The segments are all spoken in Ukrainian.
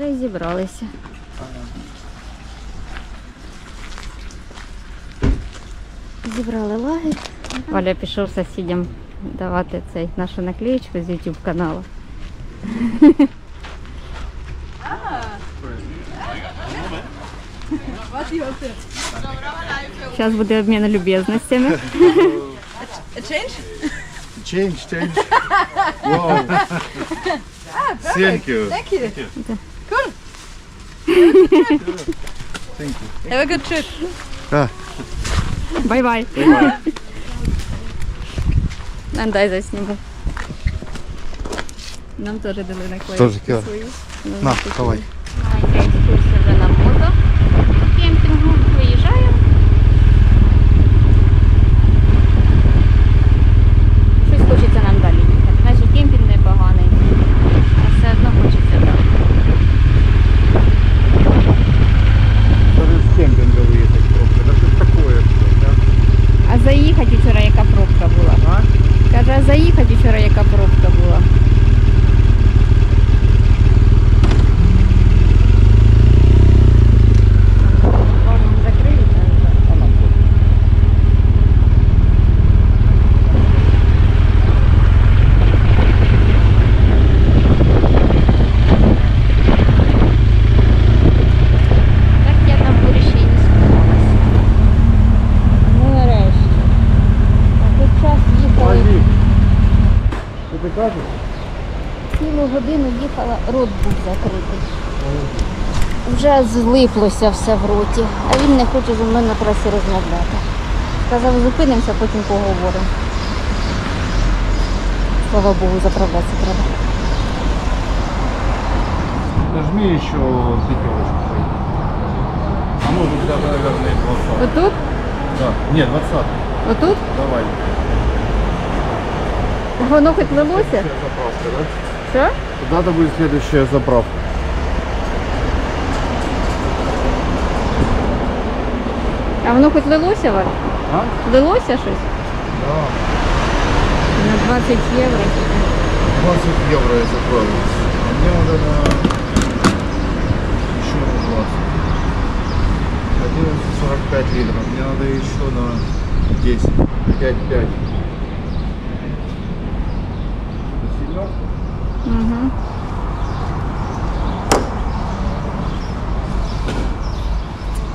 Вже й зібралися. Зібрали лагерь. Валя пішов сусідям давати цей нашу наклеєчку з YouTube каналу. Зараз буде обмін любезностями. Change? Change, change. Wow. Thank you. Thank you. Thank you. Have a good trip. Бай-бай. Нам дай засніму. Нам тоже дали наклейки Тоже. Ну, На, давай. Маленька екскурсія вже на мото. Кемпінгу виїжджаємо. Щось хочеться нам далі їхати. Значить кемпінг непоганий. А все одно хочеться далі. Даже с кемпинга выехать просто. Да что такое все, да? А заїхати вчора яка пробка була. А? Каже, а заїхати вчора яка пробка була. Можна закрити. А нам что? Так я на бурі ще й не скупалась. Ну нарешті. А тут час їхали. Погоди. Что ты кажешь? Цілу годину їхала, рот був закритий. Вже злиплося все в роті, а він не хоче зі мною на трасі розмовляти. Сказав, зупинимося, потім поговоримо. Слава Богу, заправлятися треба. Нажми еще пятерочку. А может даже, наверное, и 20. Отут? Да. Нет, 20. Отут? Давай. Воно хоч лилося? Заправка, да? Що? Куда-то будет следующая заправка. А воно хоч лилося, Валь? А? Лилося щось? Да. На 20 євро. 20 евро я заправился. А мне надо на еще на 20. 11,45 литров. Мне надо еще на 10. 5-5. Угу.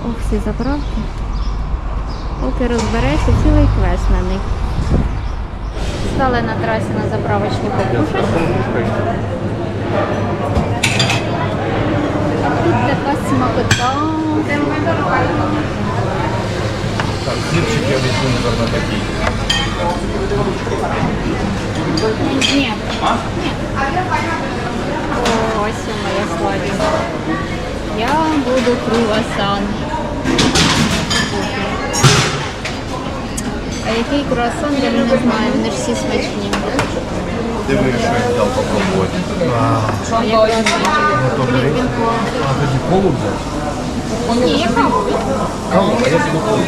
Ох, всі заправки. Поки розберешся, цілий квест на них. Стали на трасі на заправочні покушати. А тут така смакота. Так, сырчик я наверное, такие. Ні. О, ось моя сладенька. Я буду круасан. А який круасан, я не знаю, вони ж всі смачні. Ты бы еще взял попробовать. А, А як круасан? ну то бери. А, ты не колу взял? Ні, я каву. Колу, а я тебе колу.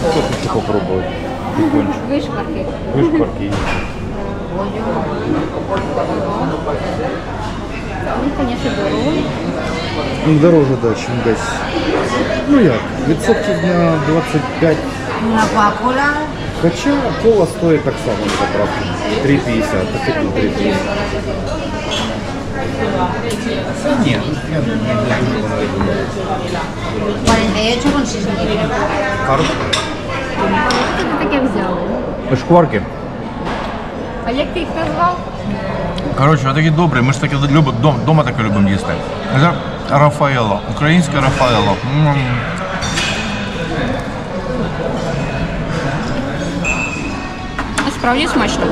Что хочу попробовать? Тихонечко. Вишкварки. Вышпарки. Ну, звісно, дорого. Ну, дороже, да, чем десь. Ну як, відсотків на 25. Хоча кола стоїть так само на заправці. 3,50, так і тут 3,50. Ні, я не вона 48 con 6 mililitros. Хорошо. Що ти таке взяли? Шкварки. А як ти їх назвав? Коротше, такі добрі, ми ж таки любимо, дома таке любимо їсти. Рафаело, українське Рафаело. М. Насправді смачно.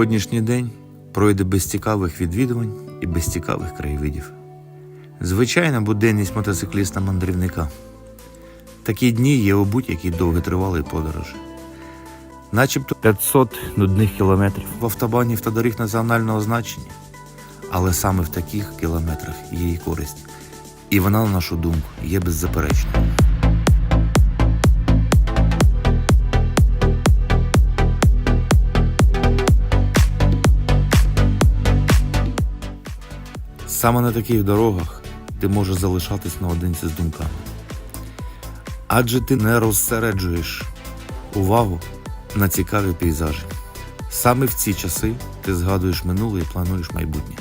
Сьогоднішній день пройде без цікавих відвідувань і без цікавих краєвидів. Звичайна буденність мотоцикліста-мандрівника. Такі дні є у будь-якій довготривалій подорожі. Начебто 500 нудних кілометрів в автобанів та доріг національного значення. Але саме в таких кілометрах є і користь. І вона, на нашу думку, є беззаперечною. Саме на таких дорогах ти можеш залишатись наодинці з думками. Адже ти не розсереджуєш увагу на цікаві пейзажі. Саме в ці часи ти згадуєш минуле і плануєш майбутнє.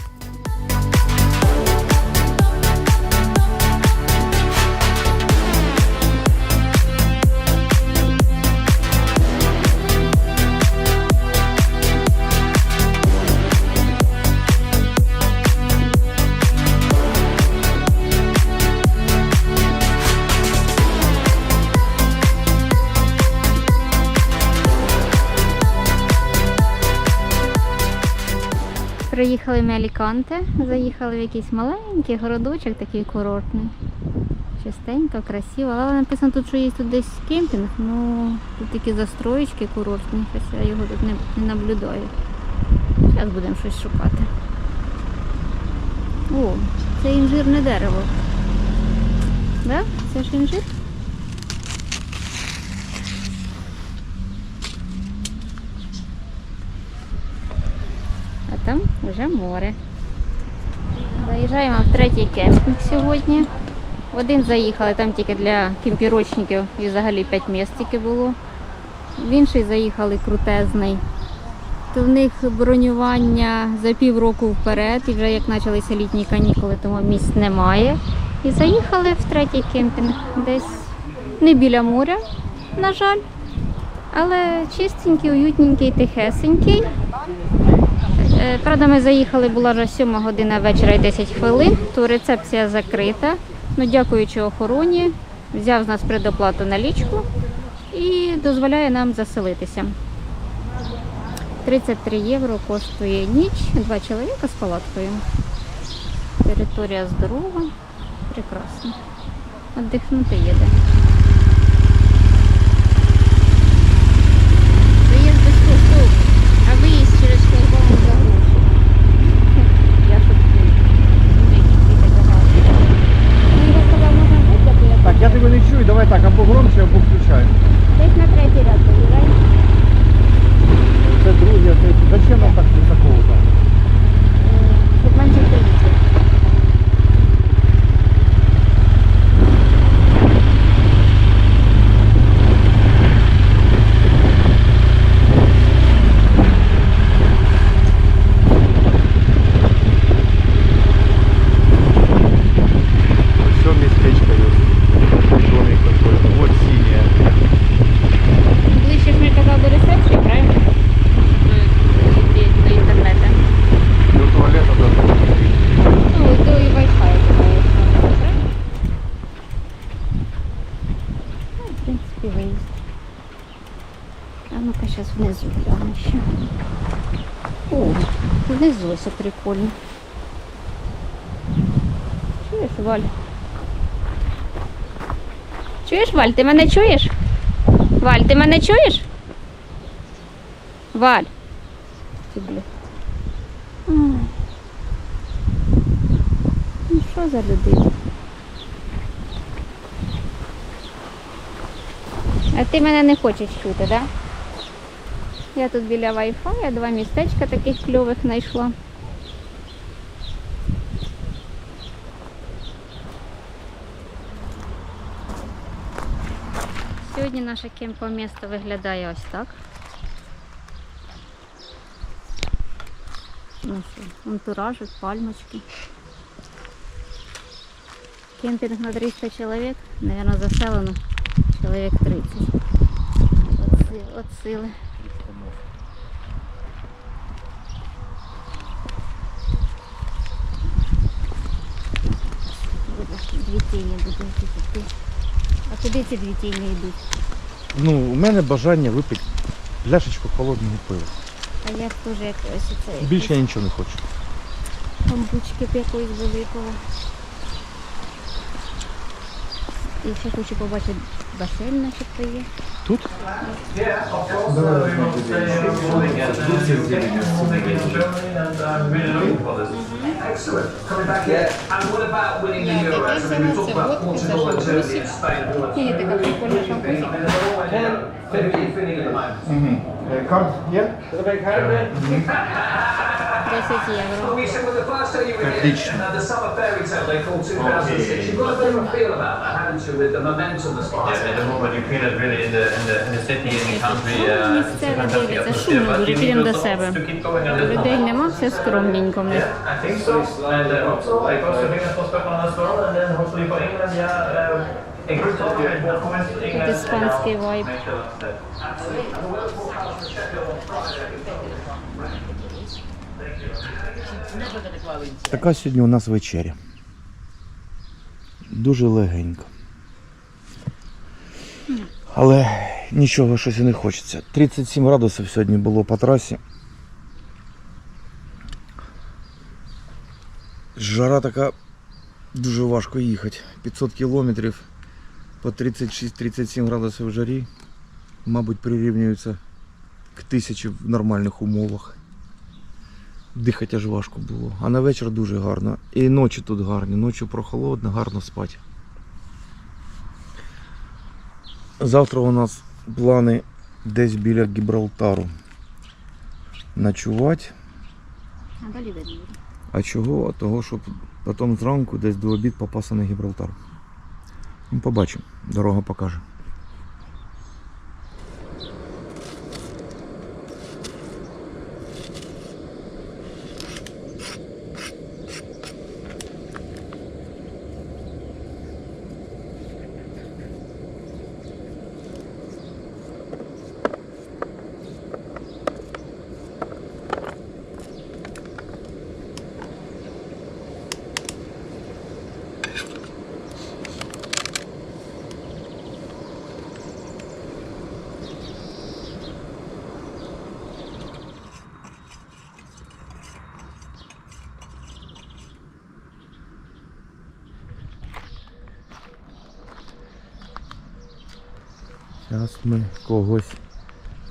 Приїхали ми Аліканте, заїхали в якийсь маленький городочок, такий курортний. Чистенько, красиво. Але написано тут, що є тут десь кемпінг, ну тут такі застроєчки курортні, хоча я його тут не, не наблюдаю. Зараз будемо щось шукати. О, це інжирне дерево. Да? Це ж інжир? А там вже море. Заїжджаємо в третій кемпінг сьогодні. В один заїхали, там тільки для кемпірочників і взагалі 5 місць тільки було. В інший заїхали крутезний. То в них бронювання за півроку вперед, і вже як почалися літні канікули, тому місць немає. І заїхали в третій кемпінг, десь не біля моря, на жаль, але чистенький, уютненький, тихесенький. Е, Правда, ми заїхали, була вже 7 година вечора і 10 хвилин, то рецепція закрита. Ну, дякуючи охороні, взяв з нас предоплату налічку і дозволяє нам заселитися. 33 євро коштує ніч, два чоловіка з палаткою. Територія здорова, прекрасно. Отдихнути їде. Заїзд безкоштовний, а виїзд через шлагбаум за гроші. Я шуткую. Деякі діти багато. Ну, його сказав, можна бути, я Так, я тебе не чую, давай так, або громче, або включай. Десь на третій ряд заїжджай. Це друге, третє. Зачем нам так високо? так? Щоб менше поїхати. Все местечко есть. Домик такой. Вот синее. Ближче ж ми казав до ресепції, правильно? До, до інтернету. До туалета даже. Ну, до і Wi-Fi. правильно? Ну, в принципі, виїзд. А ну-ка, зараз внизу гляну ще. О, внизу ось прикольно. Чуєш, Валь? Чуєш, Валь, ти мене чуєш? Валь, ти мене чуєш? Валь. Ну що за людина? А ти мене не хочеш чути, так? Да? Я тут біля Wi-Fi, два містечка таких кльових знайшла. Сьогодні наше кемпомісто виглядає ось так. Ну антуражик, пальмочки. Кемпінг на 300 чоловік, наверное, заселено чоловік 30. От, си- от сили. Дві тіні будуть йти. А куди ці дві тіні йдуть? Ну, у мене бажання випити пляшечку холодного пива. А я теж як ось це Більше я нічого не хочу. бамбучки б якоїсь випала. І ще хочу побачити басейн начебто є. Тут? Ні, така прикольна шампусик. Карт є? 10 євро. Отлично. At the moment, you feel it really in the in the in the city, in the country. Uh, it's a Місцеві fantastic дивляться, atmosphere, шумно but дуже, you need підемо до also себе. to keep going a little Людей while. нема, все скромненько в них. I think so. And uh, also, I cross the fingers for Stefan as well, and then hopefully for England, yeah. Uh, sure that- Така сьогодні у нас вечеря. Дуже легенько. Але нічого щось і не хочеться. 37 градусів сьогодні було по трасі. Жара така дуже важко їхати. 500 кілометрів по 36-37 градусів в жарі. Мабуть, прирівнюються к тисячі в нормальних умовах. Дихати аж важко було. А на вечір дуже гарно. І ночі тут гарні. Ночі прохолодно, гарно спати. Завтра у нас плани десь біля Гібралтару. Ночувати. А далі А чого? А того, щоб потім зранку десь до обід попасти на Гібралтар. Ну, побачимо. Дорога покаже. Зараз ми когось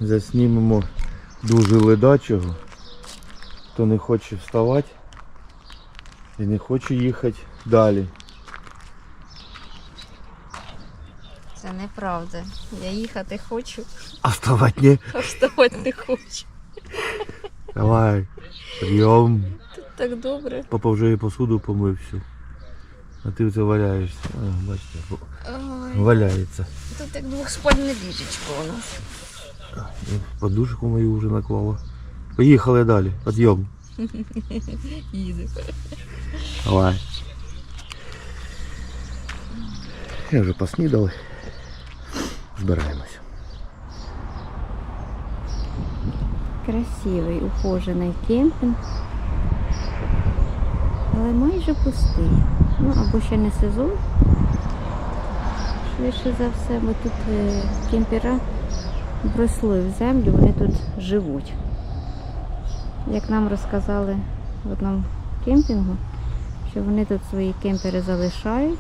заснімемо дуже ледачого, хто не хоче вставати і не хоче їхати далі. Це неправда. Я їхати хочу, А вставати ні. а вставати не хочу. Давай. Підйом. Так добре. Папа вже і посуду помив всю. А ти це валяєшся. А, бачите, Ой, валяється. тут як двохспальне ліжечко у нас. Подушку мою вже наклала. Поїхали далі. Підйом. Їду. Давай. Я вже поснідали. Збираємося. Красивий, ухожений кемпінг. Але майже пустий. Ну або ще не сезон. Швидше за все, бо тут е, кемпера вросли в землю, вони тут живуть. Як нам розказали в одному кемпінгу, що вони тут свої кемпери залишають,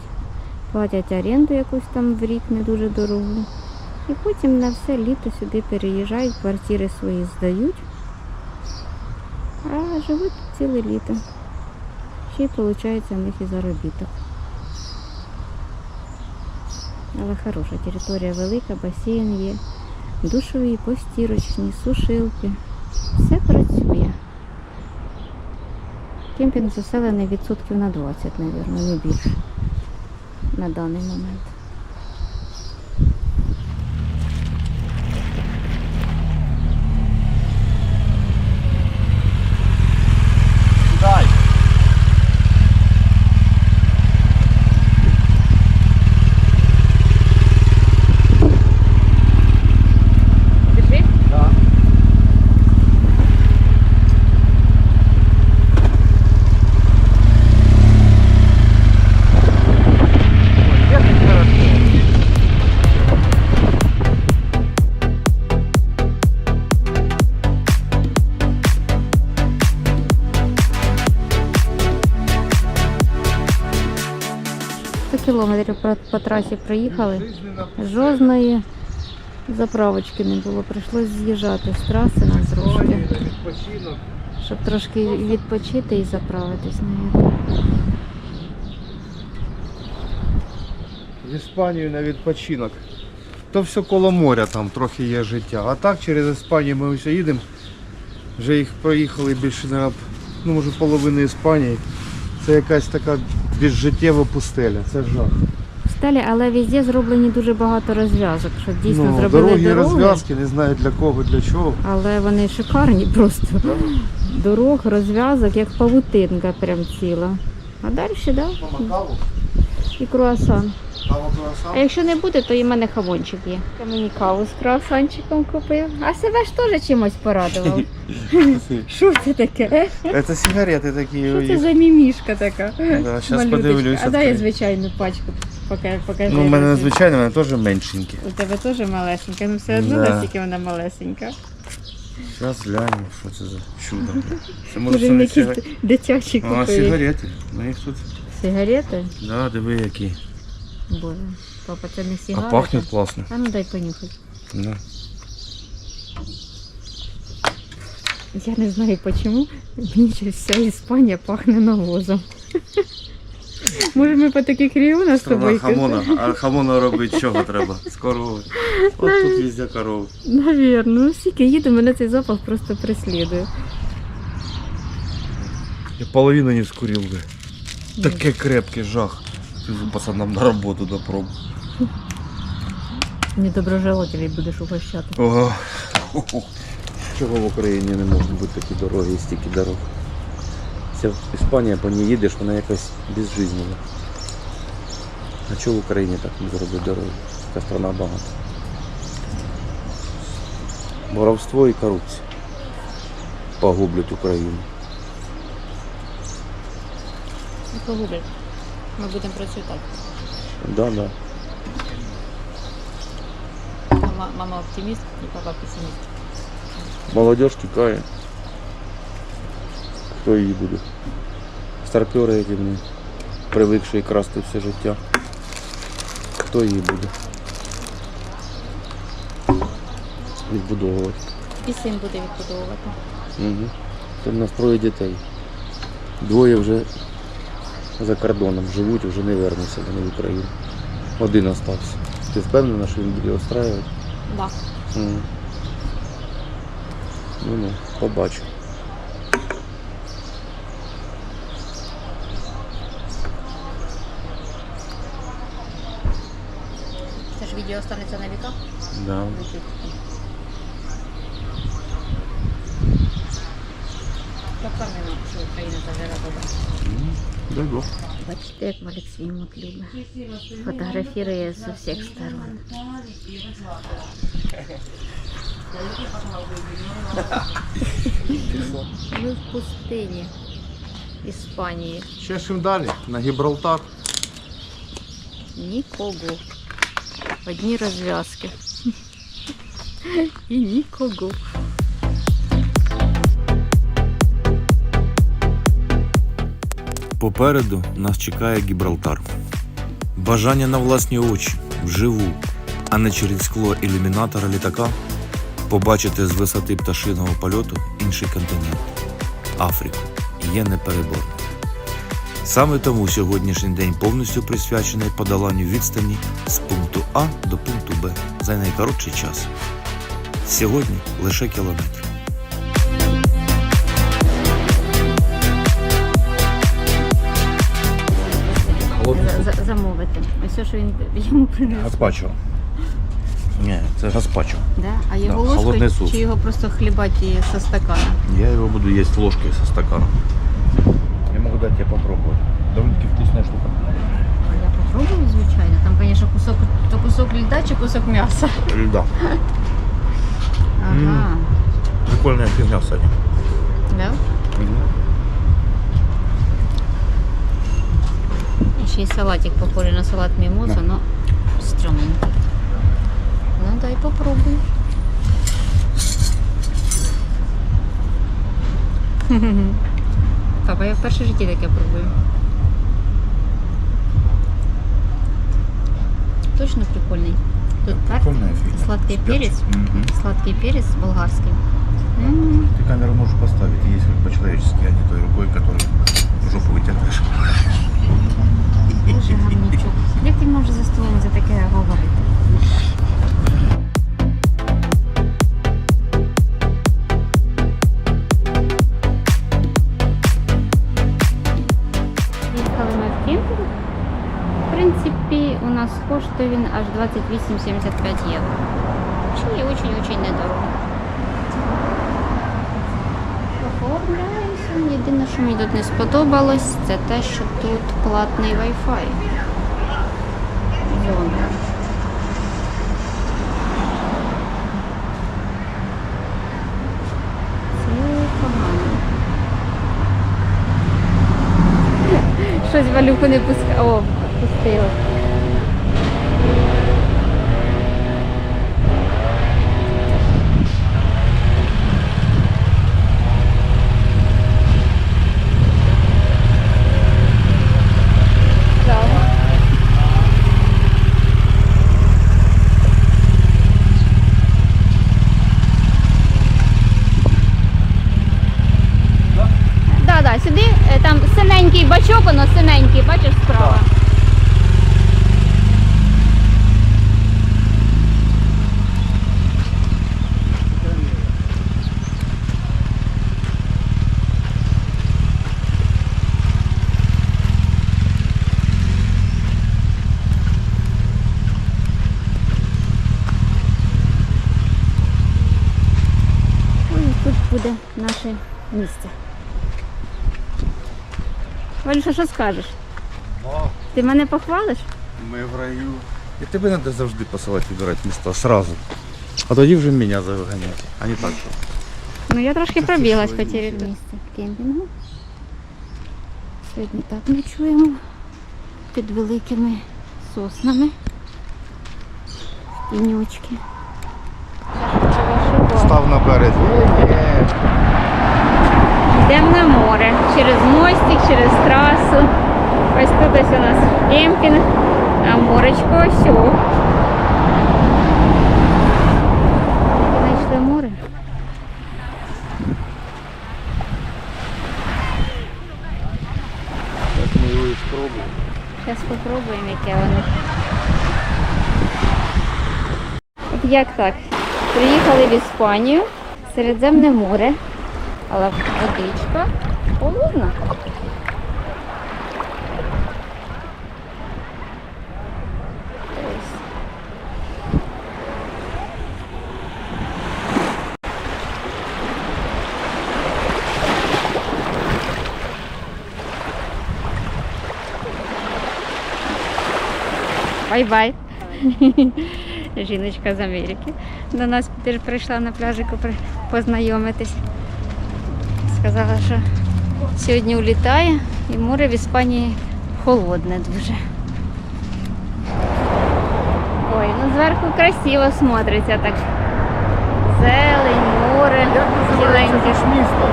платять оренду якусь там в рік не дуже дорогу. І потім на все літо сюди переїжджають, квартири свої здають, а живуть ціле літо. Ще й виходить у них і заробіток. Але хороша територія велика, басейн є, душові, постірочні, сушилки. Все працює. Кемпінг заселений відсотків на 20, мабуть, не більше на даний момент. Як по, трасі проїхали. Жодної заправочки не було. Прийшлось з'їжджати з траси на трошки, щоб трошки відпочити і заправитись. навіть. В Іспанію на відпочинок. То все коло моря там трохи є життя. А так через Іспанію ми ось їдемо. Вже їх проїхали більше на ну, може половини Іспанії. Це якась така безжиттєва пустеля. Це жах. Стелі, але везде зроблені дуже багато розв'язок, щоб дійсно ну, зробили дороги, дороги. розв'язки, не знаю для кого, для чого. Але вони шикарні просто. Дорог, розв'язок, як павутинка прям ціла. А далі, так? Да? І круасан. Каву А якщо не буде, то і в мене хамончик є. Я мені каву з круасанчиком купив. А себе ж теж чимось порадував. Що це таке? Це сигарети такі. Що це за мімішка така? Зараз подивлюся. А дай я звичайну пачку. Поки, покажи. Ну, у мене яку. звичайно, у мене теж меншенькі. У тебе теж малесенька, ну все одно Да. настільки вона малесенька. Зараз глянемо, що це за чудо. Це може Може він якісь сигарети. дитячі А, сигарети. Ну їх тут. Сигарети? Да, диви які. Боже, папа, це не А сигарети. пахнуть класно. А ну дай понюхай. Да. Я не знаю чому. Мені ще вся Іспанія пахне навозом. Може ми по таких регіонах з тобою? Хамона. А хамона робить чого треба? З корови. От тут везде корови. Навірно. Ну скільки їду, мене цей запах просто преслідує. Я половину не скурил бы. Такий крепкий жах. Везу пацанам на роботу до проб. Недоброжелателей будеш угощати. Ого. Чого в Україні не можуть бути такі дороги і стільки дорог? Вся Іспанія по ній їдеш, вона якась безжизненна. А чого в Україні так не зробити дороги? Така страна багата. Воровство і корупція погублять Україну. Не погублять. Ми будемо процвітати. Да, да. Мама, мама оптиміст і папа песиміст. Молодежь тікає. Хто її буде? Старпери, які вони привикші красти все життя. Хто її буде? Відбудовувати. І син буде відбудовувати. Угу. Там у нас троє дітей. Двоє вже за кордоном живуть, вже не вернуться вони в Україну. Один остався. Ти впевнена, що він буде устраювати? Да. Мгм. Ну ну, побачу. відео останеться на віка. Да. Впевнена, що Україна зажила добре. Дай Бог. Бачите, як Максим от любить. Фотографірує з усіх сторон. Ми в пустині Іспанії. Ще чим далі, на Гібралтар. Нікого. Одні розв'язки. І нікого. Попереду нас чекає Гібралтар. Бажання на власні очі, вживу, а не через скло ілюмінатора літака побачити з висоти пташиного польоту інший континент Африку є непереборним. Саме тому сьогоднішній день повністю присвячений подоланню відстані з пункту А до пункту Б за найкоротший час. Сьогодні лише кілометр. За- за- Замовити. Ось що він йому принес. Гаспачо. Ні, це гаспачо. Да? А його Да, холодний ложкою суп. чи його просто хлібати со стакана? Я его буду есть ложкой со стаканом. Я дать тебе попробовать. Довольно-таки вкусная штука. Я попробую, звичайно. Там, звісно, кусок, то кусок льда чи кусок м'яса. Льда. Ага. Прикольная фигня, кстати. Да? Ще й салатик похожий на салат мімоза, но стрёмненький. Ну дай попробуй. Папа, я в першій житті таке пробую. точно прикольний. Тут Прикольная фигня. сладкий перец. Мгм. сладкий перец болгарський. М, Ты камеру можешь поставить, есть как по-человечески, а не той рукой, которую в жопу вытягиваешь. Гамнічок. Як ти можеш за столом за таке говорити? Коштує він аж 28,75 євро. Чи очень-очень недорого. Оформляємося. Єдине, що мені тут не сподобалось, це те, що тут платний Wi-Fi. Зона. Щось валюху не пускає. О, пустила. Да, да, сюди е, там бачок, синенький, бачиш справа. Ой, тут буде наше місце. Валюша, що скажеш? Ти мене похвалиш? Ми в раю. І тебе треба завжди посилати вибирати міста сразу. А тоді вже мене заганяти, а не так, що. Ну я трошки пробіглась по місце кемпінгу. Сьогодні так ночуємо під великими соснами. Тінючки. Став на березі. Йдемо на море. Через мостик, через трасу. Ось тут ось у нас кемпінг, а моречко ось. о. Знайшли море. Так ми його і спробуємо. Зараз спробуємо, яке воно. Як так? Приїхали в Іспанію, Середземне море, але водичка холодна. Бай-бай. Жіночка з Америки. До нас теж прийшла на пляжику познайомитись. Сказала, що сьогодні улітає і море в Іспанії холодне дуже. Ой, ну зверху красиво смотриться так. Зелень, море, зеленьке. місто?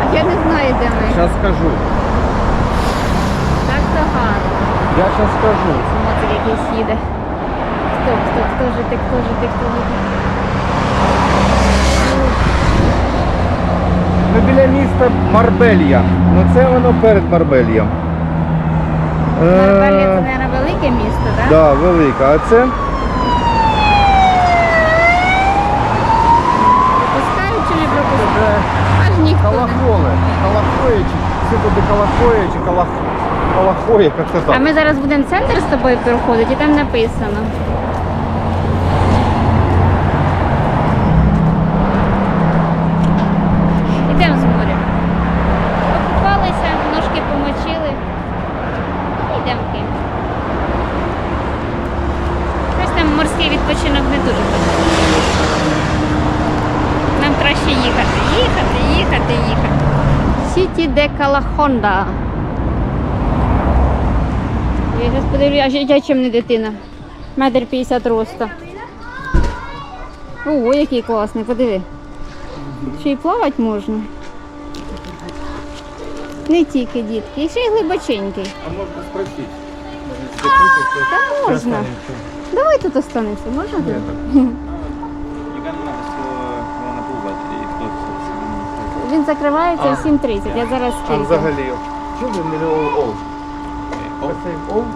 А я не знаю, де ми. Зараз скажу. Так то гарно. Я зараз скажу. Смотри, якийсь їде. Хто, хто, хто же ти, хто же ти, хто же ти? Ми міста Марбелья. Ну це воно перед Марбельєм. Марбелія це, Е, мабуть, велике місто, так? Да, велика. А це Пропускають чи не пропускають? Аж ніхто. Калахоли. Калахоє чи все туди Калахоє чи Калах... Калахоє, як це А ми зараз будемо центр з тобою проходити, і там написано. Йдемо з моря. Покупалися, ножки помочили. І йдемо в кемп. Щось там морський відпочинок не дуже подобається. Нам краще їхати, їхати, їхати, їхати. Сіті де Калахонда. Я зараз подивлюся, а я чим не дитина. Метр п'ятдесят роста. Ого, який класний, подиви. Ще й плавати можна. Не тільки дітки, і ще й глибоченький. А можна спросити? Та можна. Давай тут останемося, можна? тут? Він закривається в 7.30, я зараз А взагалі. Чому ви не all? All?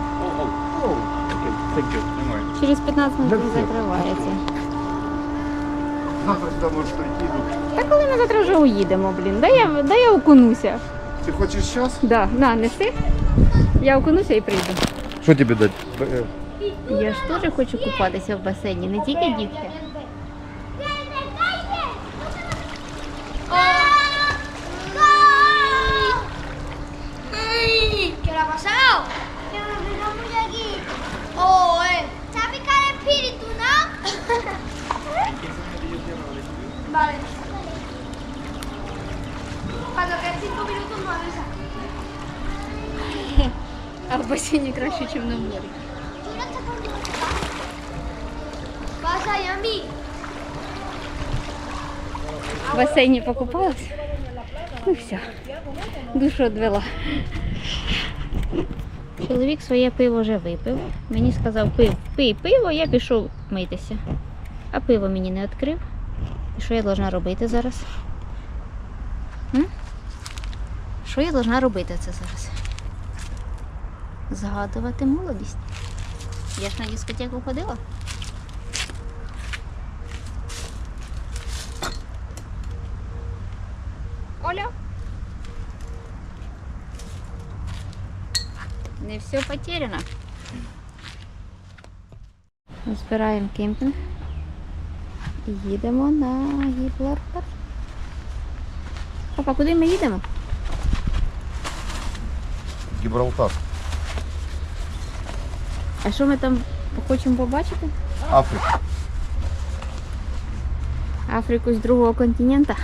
Окей, thank you. Через 15 Для минут він закривається. Завтра сюди можеш прийти. Та коли ми завтра вже уїдемо, блін? Да я, да я окунуся. Ти хочеш час? Да, на, неси. Я окунуся і прийду. Що тобі дати? Я ж теж хочу купатися в басейні, не тільки дітки. В покупалась. Ну все, душу відвела. Чоловік своє пиво вже випив. Мені сказав, пив, пий пиво, я пішов митися. А пиво мені не відкрив. І що я должна робити зараз? М? Що я должна робити це зараз? Згадувати молодість. Я ж на дискотеку ходила. все потеряно. Збираємо кемпінг і їдемо на Гіблартер. Папа, куди ми їдемо? Гібралтар. А що ми там хочемо побачити? Африка. Африку з другого континента.